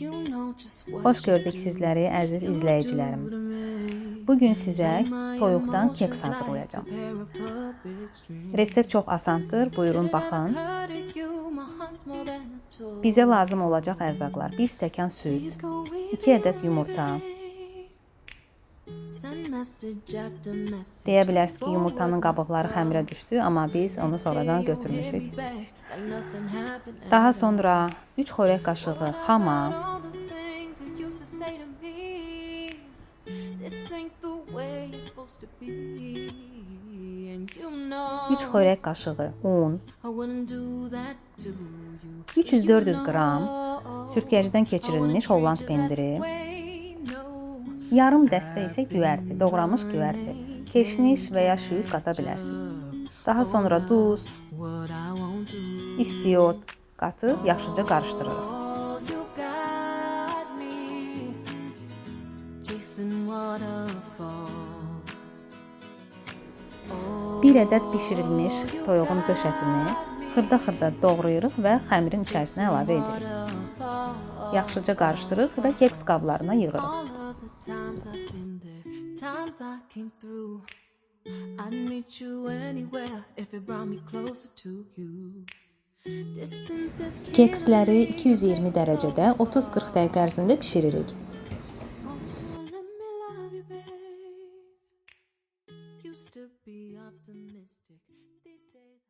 Xoş gördük sizləri əziz izləyicilərim. Bu gün sizə toyuqdan keks hazırlayacağam. Resept çox asandır. Buyurun baxın. Bizə lazım olacaq ərzaqlar: 1 stəkan süd, 2 ədəd yumurta. Deyə bilərsiniz ki, yumurtanın qabıqları xəmirə düşdü, amma biz onu sonradan götürmüşük. Daha sonra 3 xörək qaşığı xama, 3 xörək qaşığı un, 300-400 qram sürtkəcidən keçirilmiş Holland pendiri, yarım dəstə isə güvərti, doğranmış güvərti, keşniş və ya şüyüd qata bilərsiniz. Daha sonra duz, istiyot qatıb yaxşıca qarışdırırıq. Bir ədəd bişirilmiş toyuğun döş ətini xırda-xırda doğrayırıq və xəmirin içərisinə əlavə edirik. Yaxşıca qarışdırırıq və keks qablarına yığırıq. I'd meet you anywhere if it brought me closer to you. Keksləri 220 dərəcədə 30-40 dəqiqə ərzində bişiririk. used to be optimistic. These days